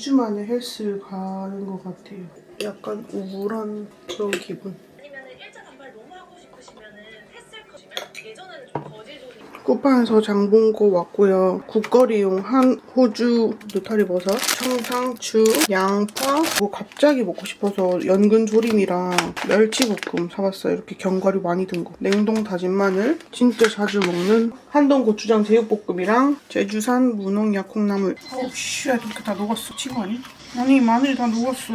2주 만에 헬스 가는 것 같아요. 약간 우울한 그런 기분. 아니면 일자 단발 너무 하고 싶으시면은 햇살 커시면 예전에는 좀 거제조리 쿠팡에서 장본거 왔고요. 국거리용 한 호주 느타리 버섯, 청상추, 양파. 뭐 갑자기 먹고 싶어서 연근 조림이랑 멸치볶음 사봤어요. 이렇게 견과류 많이 든 거. 냉동 다진 마늘, 진짜 자주 먹는 한동 고추장 제육볶음이랑 제주산 무농 약 콩나물. 어우 씨, 이렇게 다 녹았어. 친구 아니? 아니 마늘이 다 녹았어.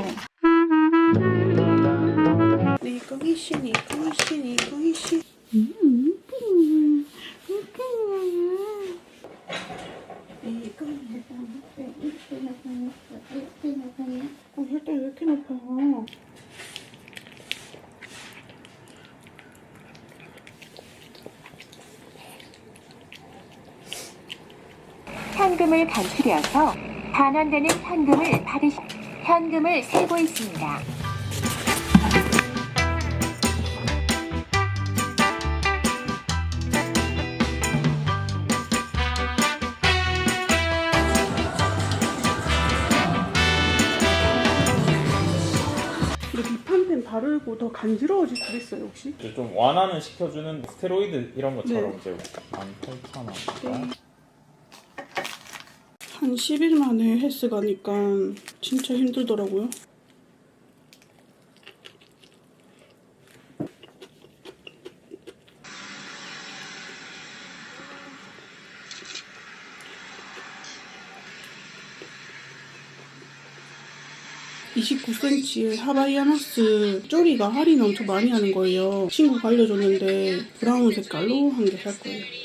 현금을 감추려서 반환되는 현금을 받으시 현금을 세고 있습니다. 비판펜 바르고 더 간지러워질 수도 있어요, 혹시? 좀 완화는 시켜주는 스테로이드 이런 것처럼 네. 이제 18,000원. 한 10일 만에 헬스 가니까 진짜 힘들더라고요. (29cm의) 하바이아나스 쪼리가 할인 엄청 많이 하는 거예요 친구가 알려줬는데 브라운 색깔로 한 개 살 거예요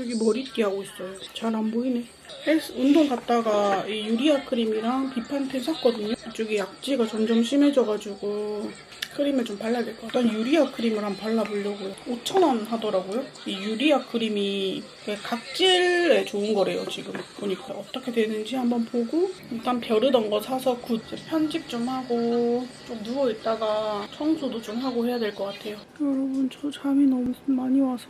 저기 머리띠 하고 있어요. 잘 안 보이네. 헬스 운동 갔다가 이 유리아 크림이랑 비판텐 샀거든요. 이쪽에 약지가 점점 심해져가지고 크림을 좀 발라야 될 것 같아요. 일단 유리아 크림을 한번 발라보려고요. 5,000원 하더라고요. 이 유리아 크림이 각질에 좋은 거래요, 지금. 보니까 어떻게 되는지 한번 보고 일단 벼르던 거 사서 굿 편집 좀 하고 좀 누워있다가 청소도 좀 하고 해야 될 것 같아요. 여러분, 저 잠이 너무 많이 와서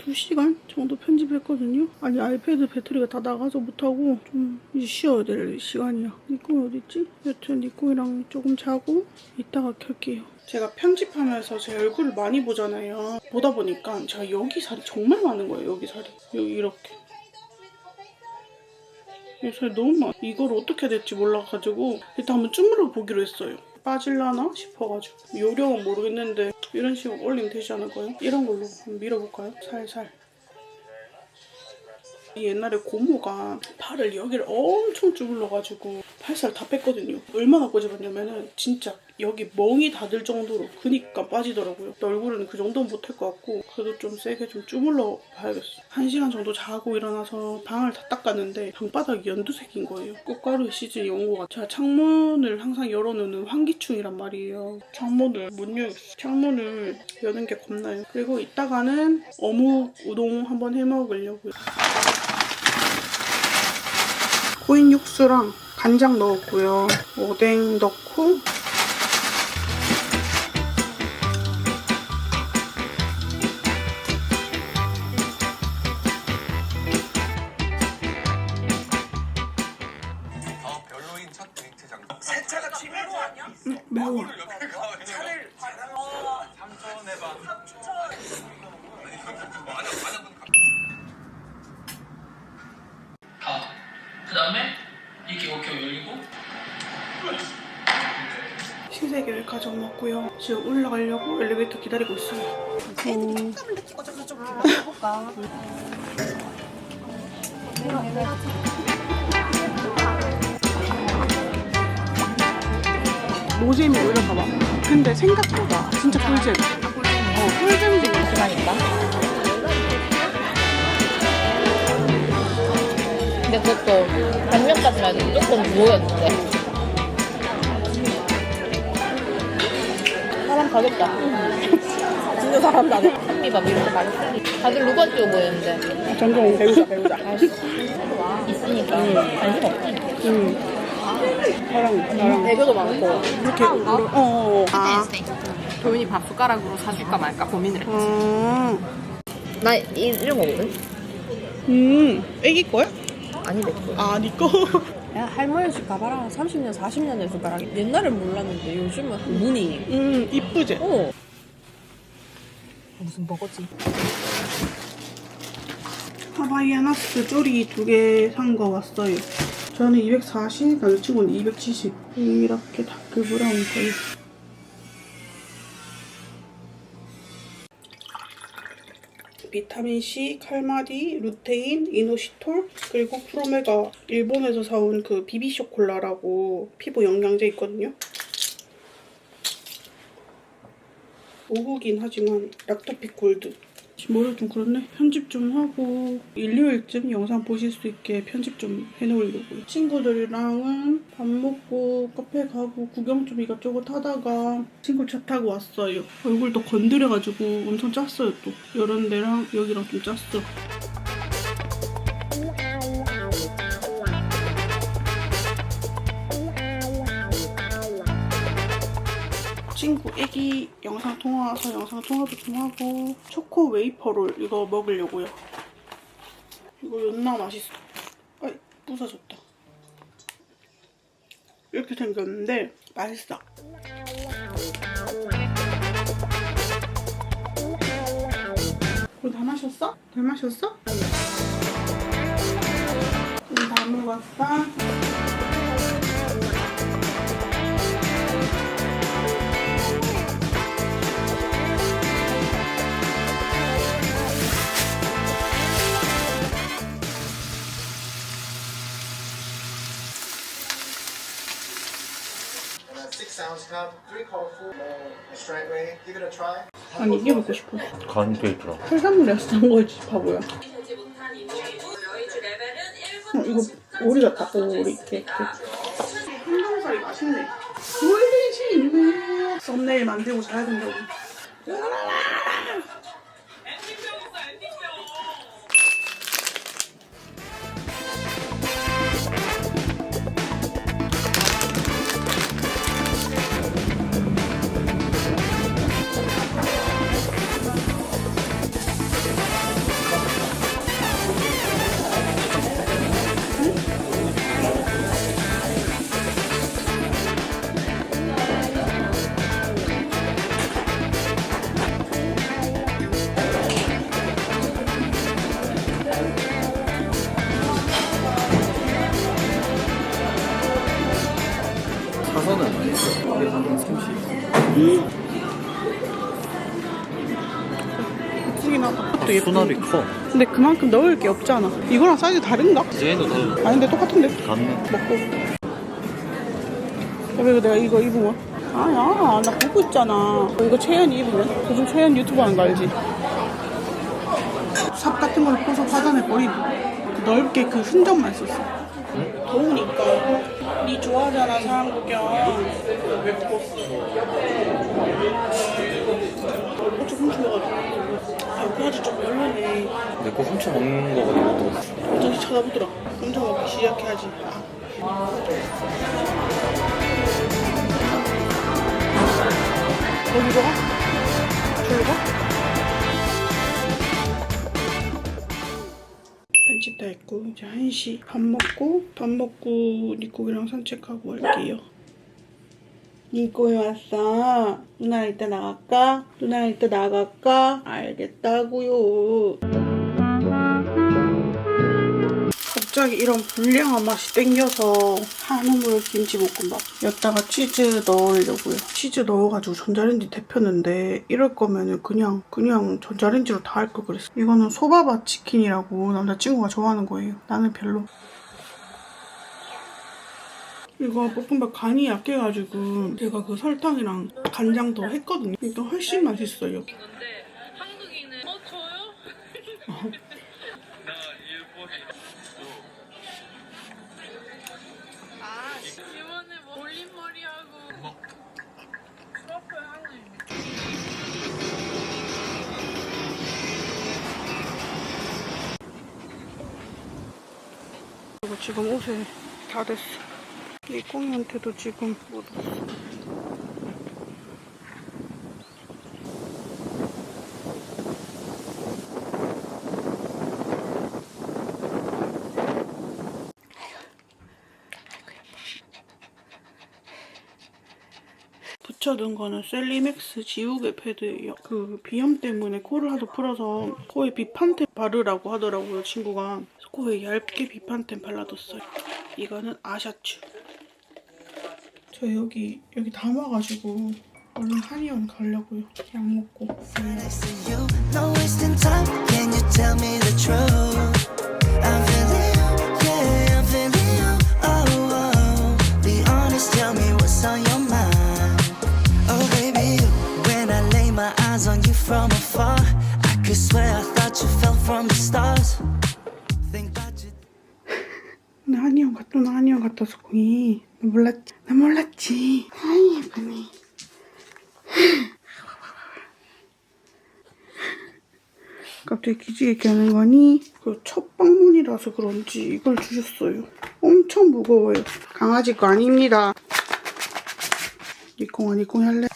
2시간 정도 편집했거든요. 아니 아이패드 배터리가 다 나가서 못하고 좀 쉬어야 될 시간이야. 니꼬 어딨지? 여튼 니꼬이랑 조금 자고 이따가 켤게요. 제가 편집하면서 제 얼굴을 많이 보잖아요. 보다 보니까 제가 여기 살이 정말 많은 거예요. 여기 살이. 여기 이렇게. 이 살이 너무 많아. 이걸 어떻게 될지 몰라가지고 일단 한번 쭈물어 보기로 했어요. 빠질라나 싶어가지고 요령은 모르겠는데 이런 식으로 올리면 되지 않을까요? 이런 걸로 밀어볼까요? 살살 옛날에 고모가 팔을 여기를 엄청 주물러가지고 팔살 다 뺐거든요 얼마나 꼬집었냐면은 진짜 여기 멍이 닿을 정도로 그니까 빠지더라고요. 얼굴은 그 정도는 못할 것 같고 그래도 좀 세게 좀 주물러 봐야겠어. 한 시간 정도 자고 일어나서 방을 다 닦았는데 방바닥이 연두색인 거예요. 꽃가루 시즌이 온 것 같아요 제가 창문을 항상 열어놓는 환기충이란 말이에요. 창문을 못 열겠어. 창문을 여는 게 겁나요. 그리고 이따가는 어묵 우동 한번 해 먹으려고요. 코인 육수랑 간장 넣었고요. 오뎅 넣고 가. 그 다음에 이렇게 어깨 열리고 신세계를 가져 먹고요. 지금 올라가려고 엘리베이터 기다리고 있어요. 음. 노잼이 오히려 봐봐. 근데 생각보다 진짜 꿀잼. 그것도 반면까지만 해도 무조건 무호였는데? 사람 가겠다. 진짜 사람 나네. 한미밥 이런 거 많이 쓰니. 다들 누가 찍어 보이는데. 전종 배우자 배우자. 있으니까. 관심 없지. 응. 나랑 나랑 애교도 많고. 이렇게 어, 어, 어. 아. 도윤이 밥 숟가락으로 사줄까 말까 고민을 했지. 음. 나 이, 이런 거거든? 음, 애기 거야? 아니, 내 거. 아, 니 거? 야 할머니 집 가봐라 30년 40년 된 숟가락 옛날엔 몰랐는데 요즘은 무늬 음, 이쁘지? 어 무슨 버거지 하바이아나스 쪼리 두 개 산 거 왔어요. 저는 240, 남자친구는 270. 이렇게 다크 브라운 거예요. 비타민C, 칼마디, 루테인, 이노시톨, 그리고 프로메가 일본에서 사온 그 비비쇼콜라라고 피부 영양제 있거든요. 오후긴 하지만 락토픽 골드. 머리가 좀 그렇네. 편집 좀 하고 일요일쯤 영상 보실 수 있게 편집 좀 해놓으려고요. 친구들이랑은 밥 먹고 카페 가고 구경 좀 이것저것 하다가 친구 차 타고 왔어요. 얼굴도 건드려가지고 엄청 짰어요 또. 이런 데랑 여기랑 좀 짰어. 친구 애기 영상 통화서 영상 통화도 좀 하고 초코 웨이퍼롤 이거 먹으려고요. 이거 연나 맛있어. 아이 부서졌다. 이렇게 생겼는데 맛있어. 이거 다 마셨어? 다 마셨어? 우리 다 먹었어? 아니 이게 먹고 싶어. 간 케이크랑. 해산물이야 싼 거지 바보야. 어, 이거 오리 같다 오리 케이크. 한정살이 맛있네. 보이지네. 썸네일 만들고 자야 된다고. 커. 근데 그만큼 넣을 게 없잖아. 이거랑 사이즈 다른가? 디자인도 달라. 아닌데 똑같은데? 같네. 먹고. 그리고 내가 이거 입으면 아야 나 보고 있잖아. 이거 채연이 입으면 요즘 채연 유튜브 하는 거 알지? 삽 같은 걸 퍼서 화단에 버리고 그 넓게 그 흔적만 썼어. 더우니까 니 좋아하잖아 사람 구경. 어쩌 훔쳐가지고. 아, 아주 좀 별로네. 내거 훔쳐 먹는 거거든. 갑자기 쳐다보더라. 훔쳐 먹기 시작해야지. 아. 어디로 가? 저기로 가? 편집 다 했고 이제 1시 밥 먹고 밥 먹고 니꼬이랑 산책하고 할게요. 니꼬이 왔어. 누나 이따 나갈까? 누나 이따 나갈까? 알겠다고요. 갑자기 이런 불량한 맛이 땡겨서 한우물 김치볶음밥 여기다가 치즈 넣으려고요 치즈 넣어가지고 전자레인지 데폈는데 이럴 거면은 그냥 그냥 전자레인지로 다 할 걸 그랬어 이거는 소바바 치킨이라고 남자친구가 좋아하는 거예요 나는 별로 이거 볶음밥 간이 약해가지고 제가 그 설탕이랑 간장 더 했거든요 이거 훨씬 맛있어요 한국인은 어 저요? 아 이번에 뭐 올림머리하고 프로필 하네. 그리고 지금 옷에 다 됐어. 물고기한테도 지금 물었어. 붙여둔 거는 셀리맥스 지우개 패드예요. 그 비염 때문에 코를 하도 풀어서 코에 비판템 바르라고 하더라고요, 친구가. 코에 얇게 비판템 발라뒀어요. 이거는 아샤츄. 저 여기 여기 담아가지고 얼른 한의원 가려고요. 약 먹고. 한의원 갔다 나 한의원 갔다 와서 공이. 나 몰랐지? 나 몰랐지. 아이 예쁘네. 갑자기 기지개 하는 거니? 그첫 방문이라서 그런지 이걸 주셨어요. 엄청 무거워요. 강아지 거 아닙니다. 니콩아 니콩 할래?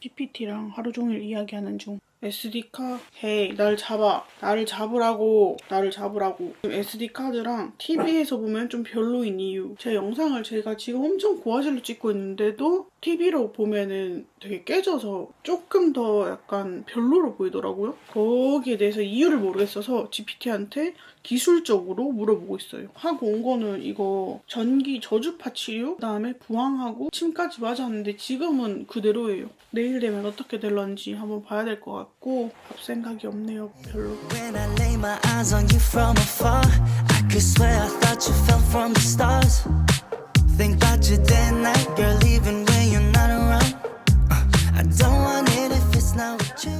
PPT랑 하루 종일 이야기하는 중 SD카 헤이 날 잡아. 나를 잡으라고. 나를 잡으라고. SD카드랑 TV에서 보면 좀 별로인 이유. 제 영상을 제가 지금 엄청 고화질로 찍고 있는데도 TV로 보면은 되게 깨져서 조금 더 약간 별로로 보이더라고요. 거기에 대해서 이유를 모르겠어서 GPT한테 기술적으로 물어보고 있어요. 하고 온 거는 이거 전기 저주파 치료? 그다음에 부항하고 침까지 맞았는데 지금은 그대로예요. 내일 되면 어떻게 될런지 한번 봐야 될 것 같 고 밥 생각이 없네요 별로 When I lay my eyes on you from afar, I could swear I thought you fell from the stars. Think about you day and night, girl, even when you're not around. Uh, I don't want it if it's not with you.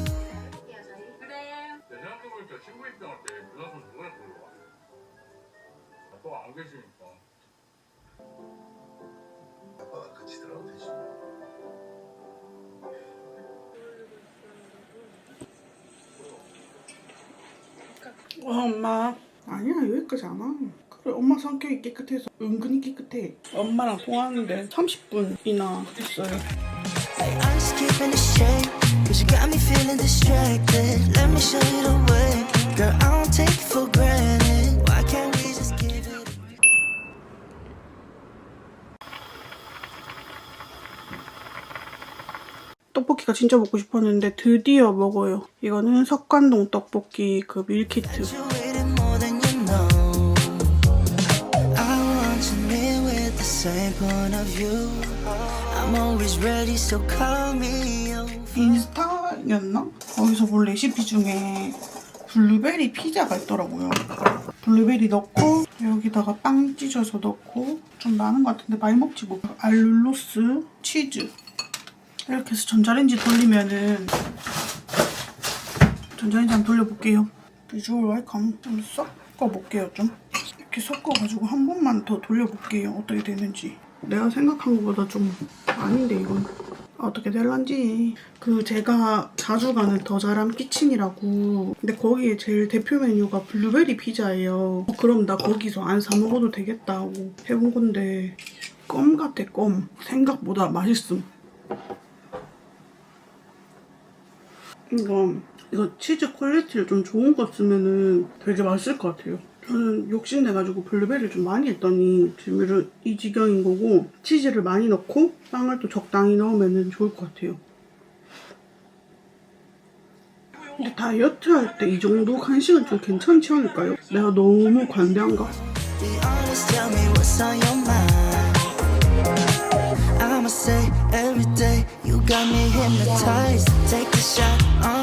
생각해보니까 친구 입장할 때 문화선 누구나 불러와. 또안 계시니까. 아빠가 같이 들어가도 되지. 와 엄마 아니야 여기까지 안 와. 그래 엄마 성격이 깨끗해서 은근히 깨끗해 엄마랑 통화하는데 30분이나 했어요 Hey, I'm just keeping it straight, cause you got me feeling distracted. Let me show you the way. Girl, I don't take it for granted. 떡볶이가 진짜 먹고 싶었는데 드디어 먹어요 이거는 석관동 떡볶이 그 밀키트. 인스타였나? 거기서 본 레시피 중에 블루베리 피자가 있더라고요. 블루베리 넣고 여기다가 빵 찢어서 넣고 좀 많은 것 같은데 많이 먹지 뭐. 알룰로스, 치즈 이렇게 해서 전자레인지 돌리면은 전자레인지 한번 돌려볼게요. 비주얼 웰컴 좀 섞어볼게요 좀. 이렇게 섞어가지고 한 번만 더 돌려볼게요. 어떻게 되는지. 내가 생각한 것보다 좀 아닌데 이건. 어떻게 될런지 그 제가 자주 가는 더 잘함 키친이라고 근데 거기에 제일 대표 메뉴가 블루베리 피자예요 어, 그럼 나 거기서 안 사 먹어도 되겠다 하고 해본 건데 껌 같아 껌 생각보다 맛있음 이거 이거 치즈 퀄리티를 좀 좋은 거 쓰면은 되게 맛있을 것 같아요 저는 욕심내가지고 블루베리를 좀 많이 했더니 지금 이 지경인 거고 치즈를 많이 넣고 빵을 또 적당히 넣으면 좋을 것 같아요. 근데 다이어트 할 때 이 정도 간식은 좀 괜찮지 않을까요? 내가 너무 관대한가? Got me hypnotized. Take a shot on